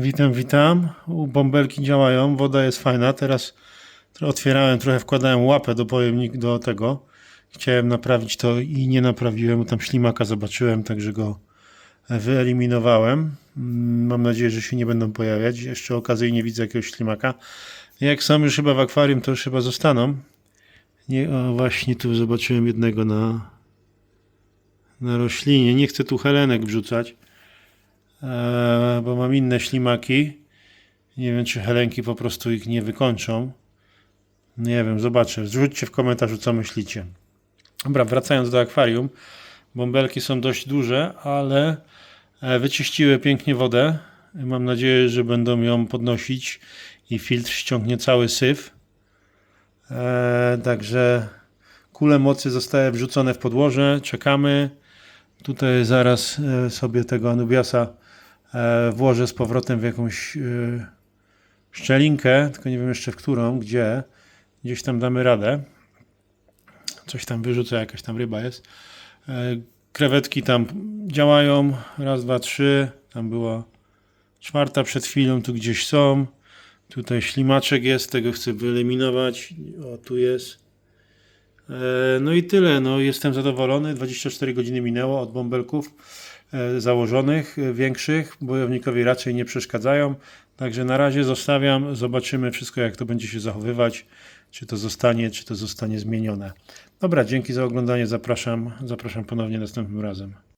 Witam, witam. U, Bąbelki działają, woda jest fajna. Teraz otwierałem, trochę wkładałem łapę do pojemnik do tego. Chciałem naprawić to i nie naprawiłem, bo tam ślimaka zobaczyłem, także go wyeliminowałem. Mm, Mam nadzieję, że się nie będą pojawiać. Jeszcze okazyjnie widzę jakiegoś ślimaka. Jak są już chyba w akwarium, to już chyba zostaną. Nie, o, właśnie tu zobaczyłem jednego na, na roślinie. Nie chcę tu helenek wrzucać. Eee, bo mam inne ślimaki. Nie wiem, czy helenki po prostu ich nie wykończą. Nie wiem, zobaczę. Zrzućcie w komentarzu, co myślicie. Dobra, wracając do akwarium. Bąbelki są dość duże, ale e, wyczyściły pięknie wodę. Mam nadzieję, że będą ją podnosić i filtr ściągnie cały syf. Eee, także kule mocy zostały wrzucone w podłoże. Czekamy. Tutaj zaraz e, sobie tego Anubiasa e, włożę z powrotem w jakąś e, szczelinkę, tylko nie wiem jeszcze w którą, gdzie. Gdzieś tam damy radę. Coś tam wyrzucę, jakaś tam ryba jest. E, Krewetki tam działają. Raz, dwa, trzy. Tam była czwarta przed chwilą, tu gdzieś są. Tutaj ślimaczek jest, tego chcę wyeliminować. O, tu jest. E, No i tyle. No, jestem zadowolony. 24 godziny minęło od bąbelków e, założonych, e, większych. Bojownikowi raczej nie przeszkadzają. Także na razie zostawiam. Zobaczymy wszystko, jak to będzie się zachowywać. Czy to zostanie, czy to zostanie zmienione. Dobra, dzięki za oglądanie. Zapraszam, zapraszam ponownie następnym razem.